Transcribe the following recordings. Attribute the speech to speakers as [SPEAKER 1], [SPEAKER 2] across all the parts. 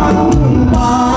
[SPEAKER 1] ทั้ง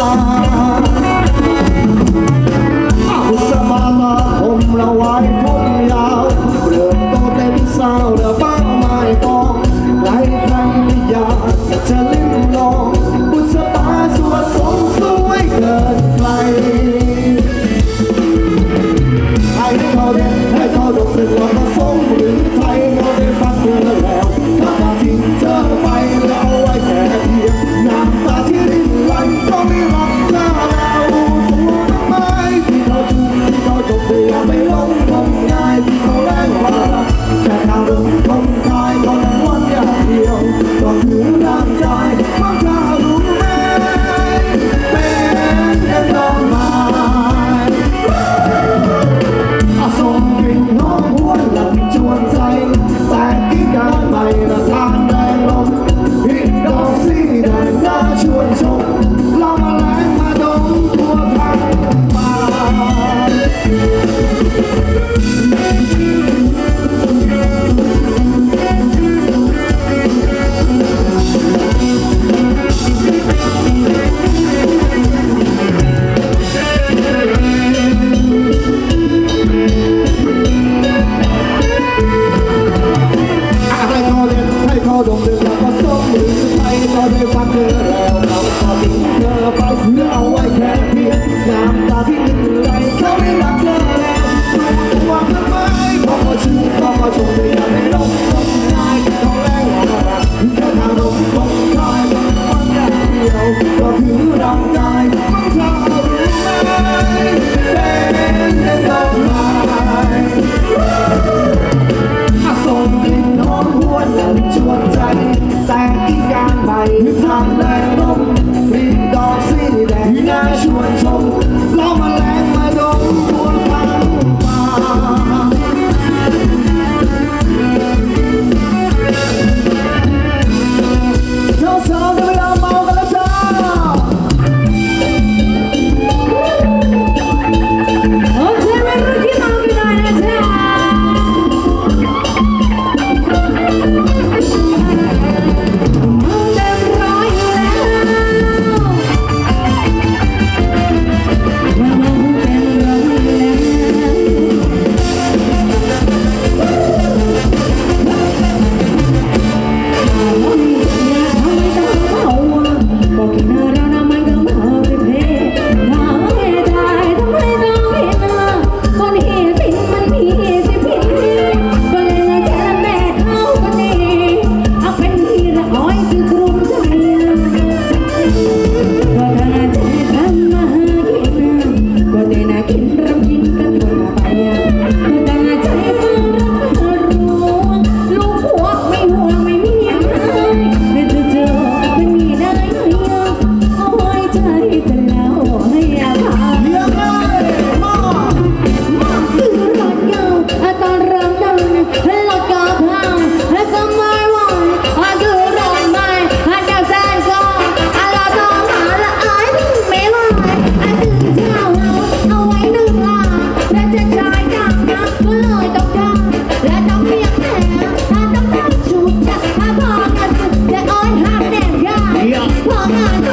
[SPEAKER 1] Thank you.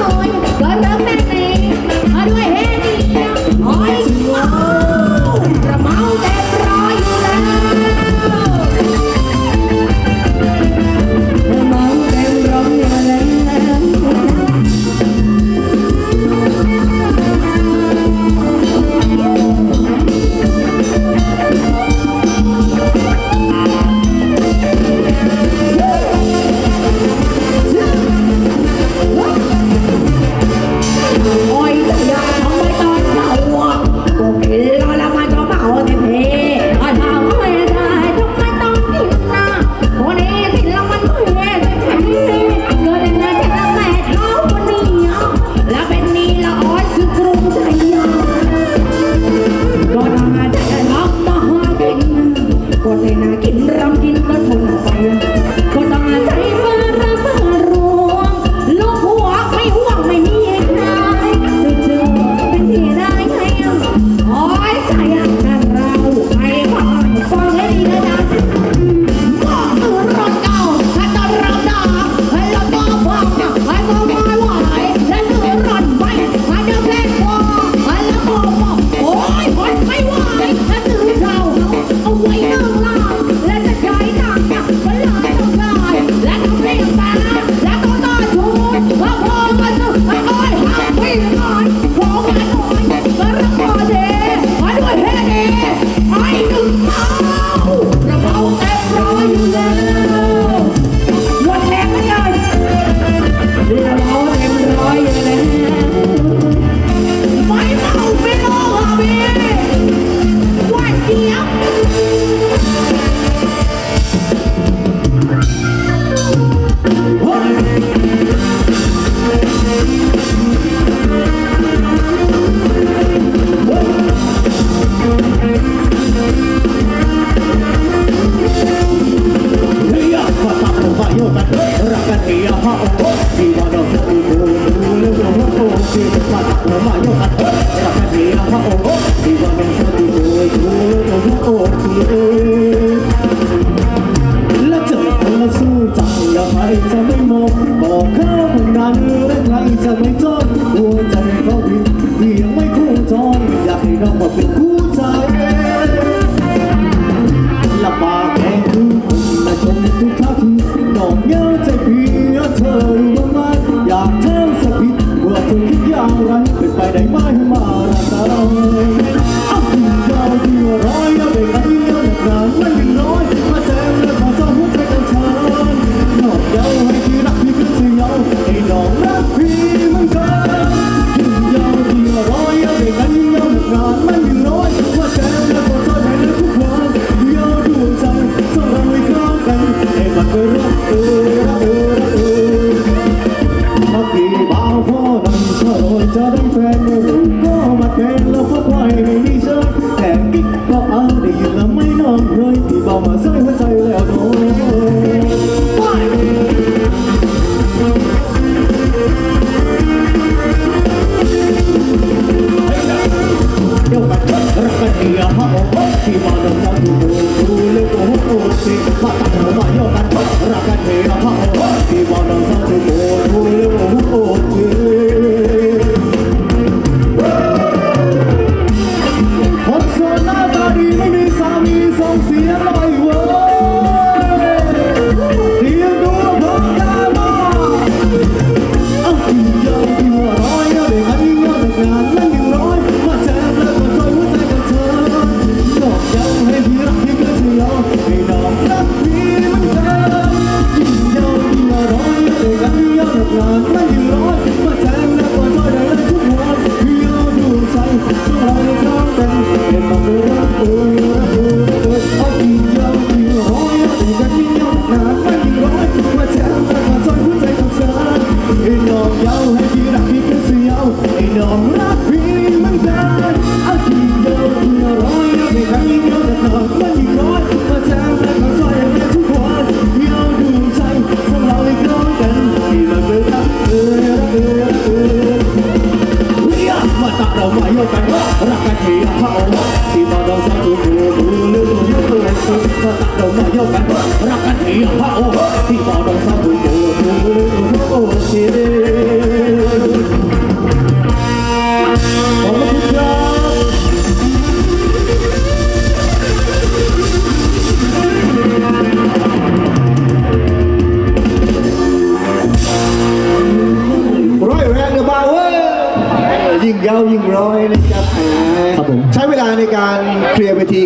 [SPEAKER 1] ยิ่งยาวยิ่งร้อยนะครับแหมครับผมใช้เวลาในการเคลียร์เวที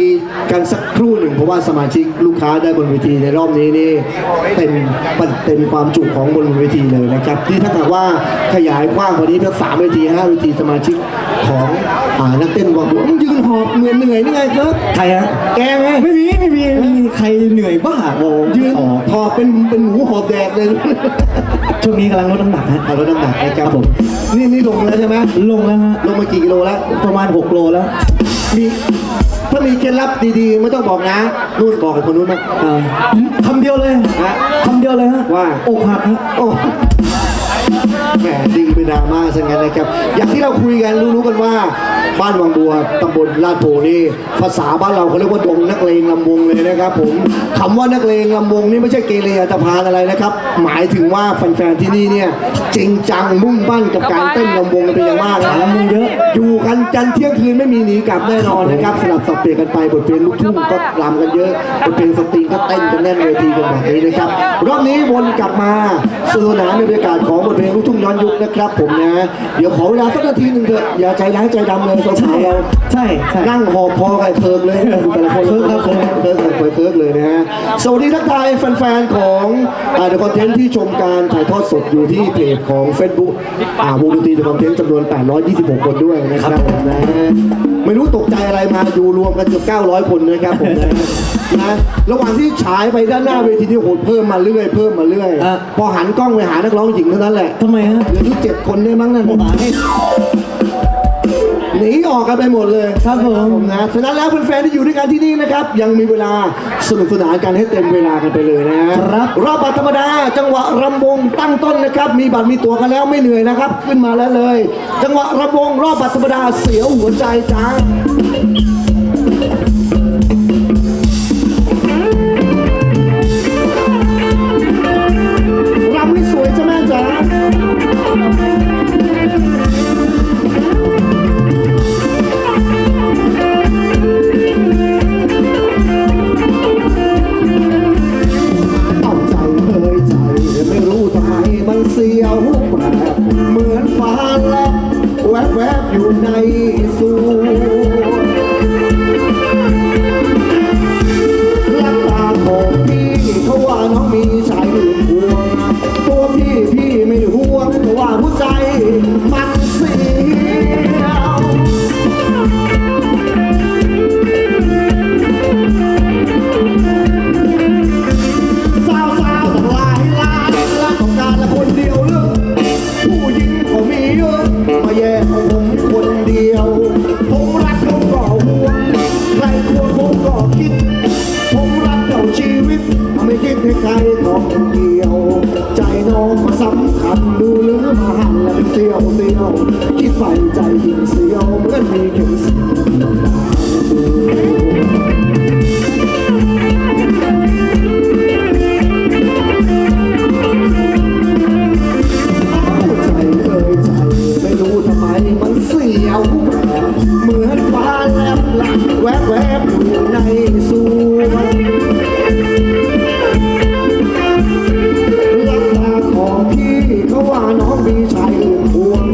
[SPEAKER 1] กันสักครู่หนึ่งเพราะว่าสมาชิกลูกค้าได้บนเวทีในรอบนี้นี่เต็มเต็มความจุของบนเวทีเลยนะครับ ที่ถ้าหากว่าขยายกว้างกว่านี้เป็นสามเวทีห้าเวทีสมาชิกของอ่านักเต้นวางบัวมึงยืนหอบเหนื่อยเหนื่อยนี่ไงครับ
[SPEAKER 2] ใครฮะ
[SPEAKER 1] แกไหม
[SPEAKER 2] ไม่มีไม่มีไม่มีใครเหนื่อยบ้าโอ้
[SPEAKER 1] ยืน
[SPEAKER 2] อ๋อ
[SPEAKER 1] หอบเป็นเป็นหมูหอบแดดเลย
[SPEAKER 2] ช่วงนี้กำลังลดน้ำหนักฮะ
[SPEAKER 1] เอาลดน้ำหนักนะครับผมนี่นี่ลงแล้วใช่ไหม
[SPEAKER 2] ลงแล้วฮะ
[SPEAKER 1] ลงมากี่กิโลแล้ว
[SPEAKER 2] ประมาณ 6 โลแล้ว
[SPEAKER 1] มีถ้ามีเคล็ดลับดีๆ ไม่ต้องบอกนะนู่นบอกกับคนนู้นนะ
[SPEAKER 2] อ่าคำเดียวเลย
[SPEAKER 1] ฮะ
[SPEAKER 2] คำเดียวเลยฮะ
[SPEAKER 1] ว่า
[SPEAKER 2] อกหักฮะ
[SPEAKER 1] โอ้ แหมดึงไปดราม่าซะงั้นนะครับ อย่างที่เราคุยกันรู้ๆกันว่าบ้านวังบัวตำบลลาดโพนี่ภาษาบ้านเราเขาเรียกว่าดงนักเลงลำวงเลยนะครับผมคำว่านักเลงลำวงนี่ไม่ใช่เกเรอันตพานอะไรนะครับ หมายถึงว่าแฟนๆที่นี่เนี่ยจริงจังมุ่งมั่นกับการเต้นลำวงกันเป็นอย่างมากนะ
[SPEAKER 2] ลำวงเยอะ
[SPEAKER 1] อยู่กันจันทร์เที่ยงคืนไม่มีหนีกลับแน่นอนนะครับสลับสับเปลี่ยนกันไปบทเพลงลูกทุ่งก็รำกันเยอะบทเพลงสตริงก็เต้นกันแน่นเวทีกันแบบนี้นะครับรอบนี้วนกลับมาสนุกสนานในบรรยากาศของบทเพลงลูกทุ่งย้อนยุคนะครับผมนะ เดี๋ยวขอเวลาสักนาทีหนึ่งเถอะอย่าใจร้ายใจดำเลยสาวๆเรา
[SPEAKER 2] ใช่ใช่
[SPEAKER 1] นั่งหอบพอกับเคิร์กเลยแต่ละคนเคิร์กครับเคิร์กเคิร์กเคิร์กเคิร์กเลยนะฮะสวัสดีทักทายแฟนๆของเดอะคอนเทนต์ที่ชมการถ่ายทอดสดอยู่ที่เพจของ Facebook อ่าวงดนตรีเดอะคอนเทนต์จำนวน 826 คนด้วยนะครับผมนะฮะไม่รู้ตกใจอะไรมาอยู่รวมกันเกือบ900 คนนะครับผมนะนะระหว่างที่ฉายไปด้านหน้าเวทีที่โหดเพิ่มมาเรื่อยเพิ่มมาเรื่อย
[SPEAKER 2] อะ
[SPEAKER 1] พอหันกล้องไปหานักร้องหญิงเท่านั้นแหละ
[SPEAKER 2] ทำไมฮ
[SPEAKER 1] เหลือที่เจ็ดคนได้มั้งนั่น
[SPEAKER 2] หนี
[SPEAKER 1] ออกกันไปหมดเลย
[SPEAKER 2] ครับผม
[SPEAKER 1] นะฉะนั้นแล้วแฟนๆที่อยู่ด้วยกันที่นี่นะครับ ยังมีเวลาสนุกสนานกันให้เต็มเวลากันไปเลยนะครับรอบบัตรธรรมดา จังหวะรำวงตั้งต้นนะครับ มีบัตรมีตั๋วกันแล้วไม่เหนื่อยนะครับ ขึ้นมาแล้วเลย จังหวะรำวงรอบบัตรธรรมดาเสียวหัวใจจ้า มีใายอื่นพวง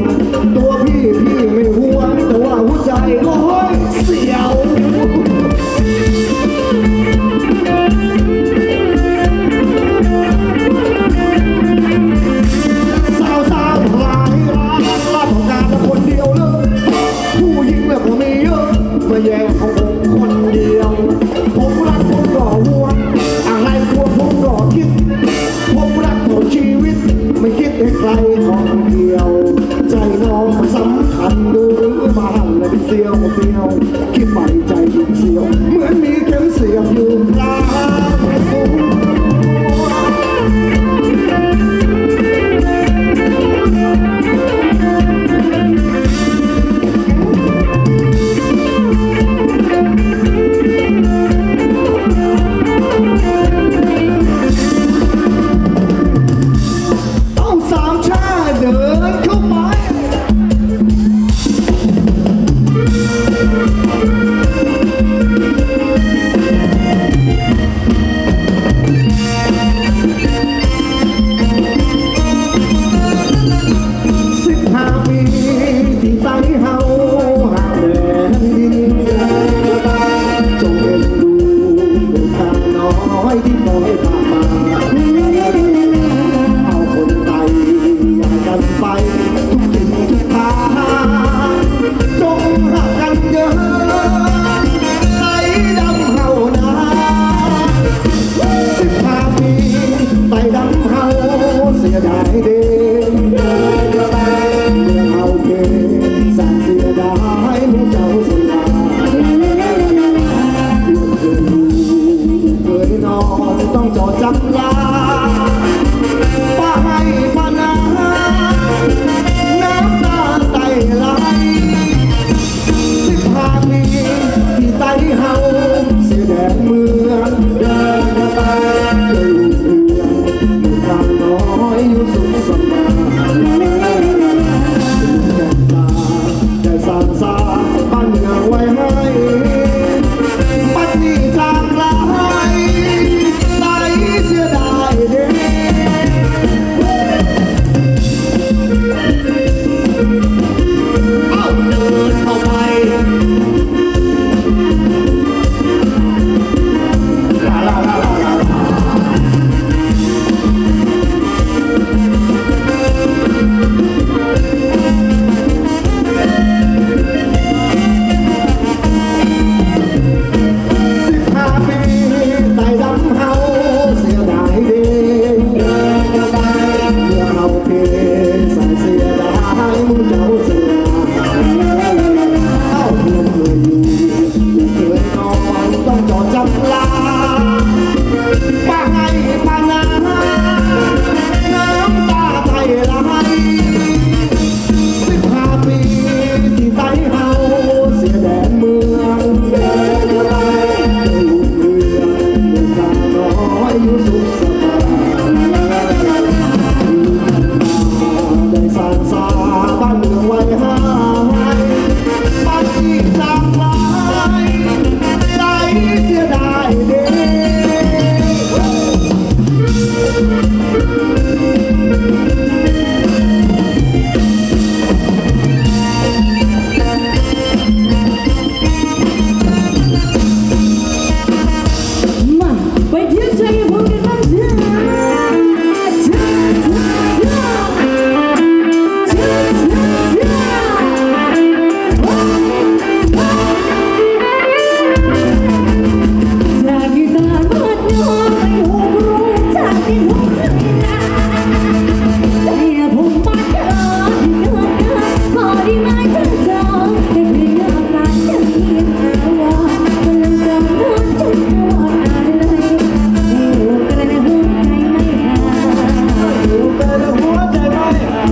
[SPEAKER 1] Bye.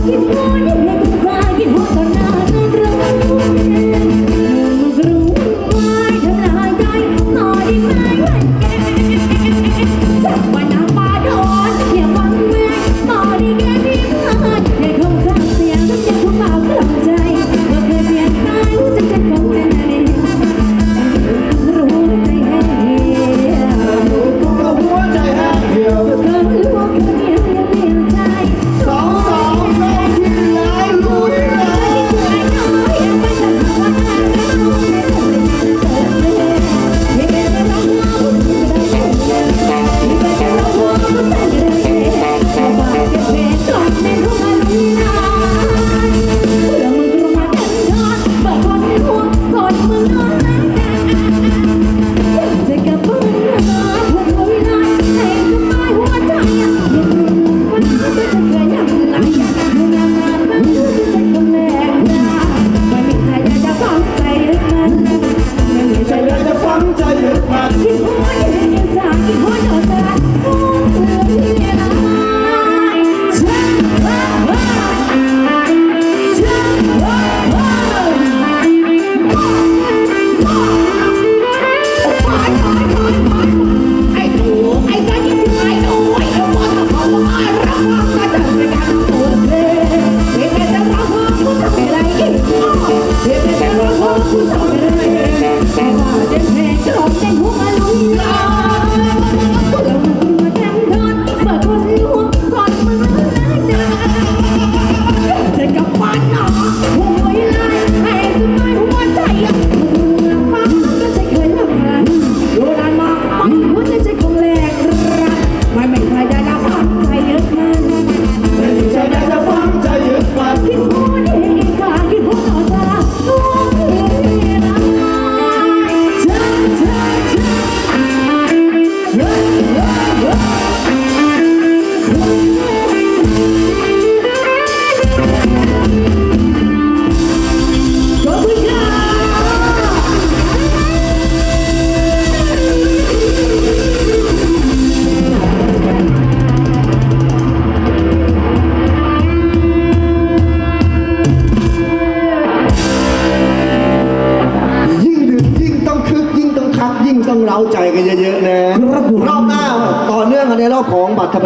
[SPEAKER 1] Woo!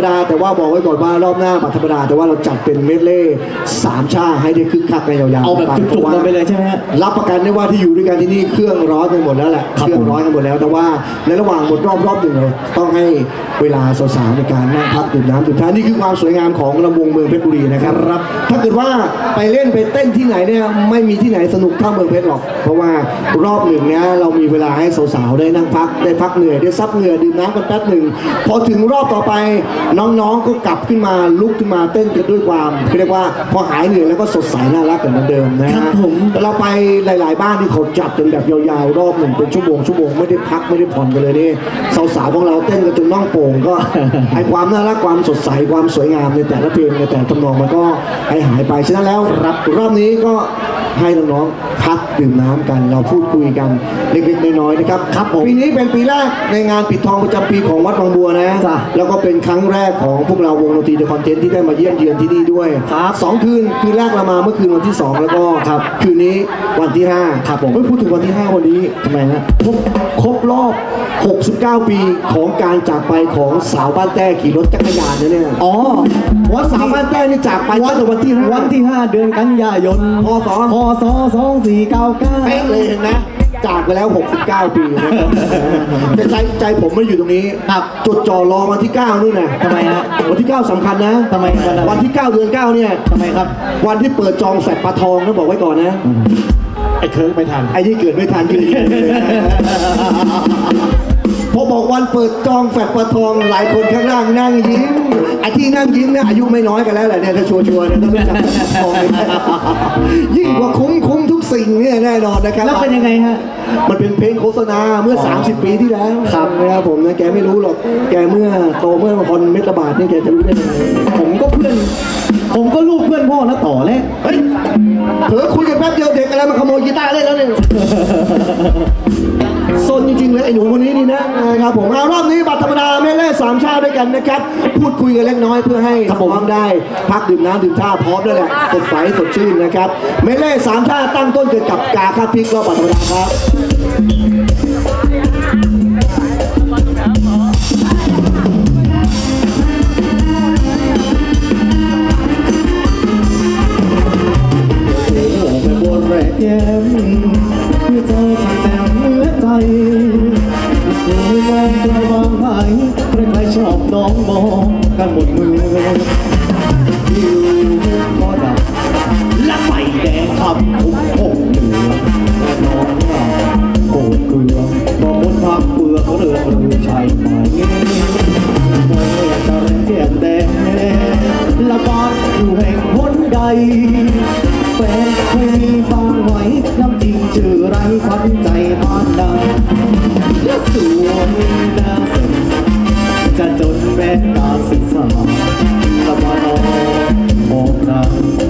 [SPEAKER 1] รธรรมดาแต่ว่าบอกไว้ก่อนว่ารอบหน้าบัตรธรรมดาแต่ว่าเราจัดเป็นเมดเล่สามชาให้ได้คึกคักในยาวๆ
[SPEAKER 2] เอาแบบจุกๆกันไปเลยใช่ไหมฮะ
[SPEAKER 1] รับประกันได้ว่าที่อยู่ด้วยกันที่นี่เครื่องร้อนกันหมดแล้วแหละ
[SPEAKER 2] ครับ
[SPEAKER 1] เครื่องร้อนกันหมดแล้วแต่ว่าในระหว่างหมดรอบรอบหนึ่งเราต้องให้ เวลาสาวๆในการนั่งพักดื่มน้ำดื่มท่านี่คือความสวยงามของลำวงเมืองเพชรบุรีนะครับถ้าเกิดว่าไปเล่นไปเต้นที่ไหนเนี่ยไม่มีที่ไหนสนุกเท่าเมืองเพชรหรอก เพราะว่ารอบหนึ่งเนี่ยเรามีเวลาให้สาวๆได้นั่งพักได้พักเหนื่อยได้ซับเหงื่อดื่มน้ำกันแป๊บหนึ่งพอถึงรอบต่อไปน้องๆก็กลับขึ้นมาลุกขึ้นมาเต้นกันด้วยความเรียกว่าพอหายเหนื่อยแล้วก็สดใสน่ารักกันเหมือนเดิมนะฮะ
[SPEAKER 2] ครับผม
[SPEAKER 1] แต่เราไปหลาย ๆ บ้านที่เขาจัดจนแบบยาวๆรอบหนึ่งเป็นชั่วโมงชั่วโมงไม่ได้พักไม่ได้ผ่อนกันเลยนี่สาวๆของเราเต้นกันจนน่องโป่งก็ ไอความน่ารักความสดใสความสวยงามในแต่ละเพลงในแต่ละทำนองมันก็ให้หายไปฉะนั้นแล้วรับรอบนี้ก็ให้น้องๆพักดื่มน้ำกันเราพูดคุยกันเล็กๆน้อยๆนะครับ
[SPEAKER 2] ครับผม
[SPEAKER 1] ปีนี้เป็นปีแรกในงานปิดทองประจำปีของวัดบางบัวนะ
[SPEAKER 2] จ้ะ
[SPEAKER 1] แล้วก็เป็นครั้งแรกของพวกเราวงดนตรีเดอะคอนเทนต์ที่ได้มาเยี่ยมเยือนที่นี่ด้วย
[SPEAKER 2] ครับ
[SPEAKER 1] สองคืนคืนแรกเรามาเมื่อคืนวันที่สองแล้วก็
[SPEAKER 2] ครับ
[SPEAKER 1] คืนนี้วันที่ห้า
[SPEAKER 2] ครับผม
[SPEAKER 1] เฮ้ยพูดถึงวันที่ 5 วันนี้
[SPEAKER 2] ทำไมฮะ
[SPEAKER 1] ครบครบรอบ 69 ปีของการจากไปของสาวบ้านแต้ขี่รถจักรยานนะเนี่ย
[SPEAKER 2] อ๋อ
[SPEAKER 1] ว่าสาวบ้านแต้นี่จากไปตั้งแต่วันที่ห้า
[SPEAKER 2] วันที่ 5 เดือนกันยายน
[SPEAKER 1] พศ
[SPEAKER 2] พศ2499
[SPEAKER 1] เป๊ะเลยเห็นไหมจากไปแล้ว 69 ปีนะครับแต่ใจใจผมไม่ได้อยู่ตรงนี้
[SPEAKER 2] ครับ
[SPEAKER 1] จดจ่อรอวันที่ 9นู่นน่ะ
[SPEAKER 2] ทำไมฮะ
[SPEAKER 1] วันที่ 9สำคัญนะ
[SPEAKER 2] ทำไมวันอะไร
[SPEAKER 1] วันที่ 9 เดือน 9 เนี่ย
[SPEAKER 2] ทำไมครับ
[SPEAKER 1] วันที่เปิดจองแฟลตปลาทองนะบอกไว้ก่อนนะ
[SPEAKER 2] ไอ้เคิร์กไม่ทัน
[SPEAKER 1] ไอ้ที่เกิดไม่ทันยืน บอกวันเปิดจองแฟลตปลาทองหลายคนข้างล่างนั่งยิ้มไอ้ที่นั่งยิ้มเนี่ยอายุไม่น้อยกันแล้วแหละเนี่ยถ้าชัวร์ๆเนี่ยต้องรู้จักทองเลยนะยิ่งกว่าคุ้มคุ้มทุกสิ่งเนี่ยแน่นอนนะครับ
[SPEAKER 2] แล้วเป็นยังไงฮะ
[SPEAKER 1] มันเป็นเพลงโฆษณาเมื่อ 30 ปีที่แล้ว
[SPEAKER 2] ครับ
[SPEAKER 1] นะครับผมนะแกไม่รู้หรอกแกเมื่อโตเมื่อคอนเมตรบาทเนี่ยแกจะรู้ได้ยังไง
[SPEAKER 2] ผมก็เพื่อน ผมก็ลูกเพื่อนพ่อนะต่อแล้ว
[SPEAKER 1] เฮ้ยเผลอคุยกันแป๊บเดียวเด็กอะไรมาขโมยกีตาร์เล่นแล้วเนี่ย สนจริงๆเลยไอ้หนูคนนี้นี่นะนะครับผมเอารอบนี้บัตรธรรมดาไม่เล่นสามชาติด้วยกันนะครับ พูดคุยกันเล็กน้อยเพื่อให้
[SPEAKER 2] ครับผม
[SPEAKER 1] น้องได้ พักดื่มน้ำดื่มท่าพร้อมด้วยแหละสดใสสดชื่นนะครับไม่เล่สามชาติตั้งต้นเกิดกับกาคาพิกรอบบัตรธรรมดาครับ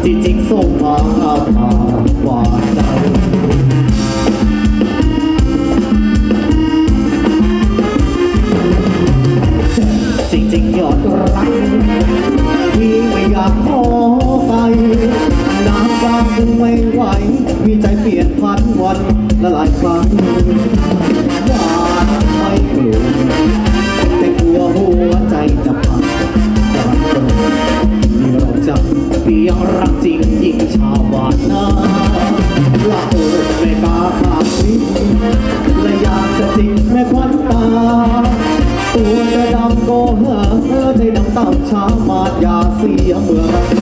[SPEAKER 2] จริงๆส่งมา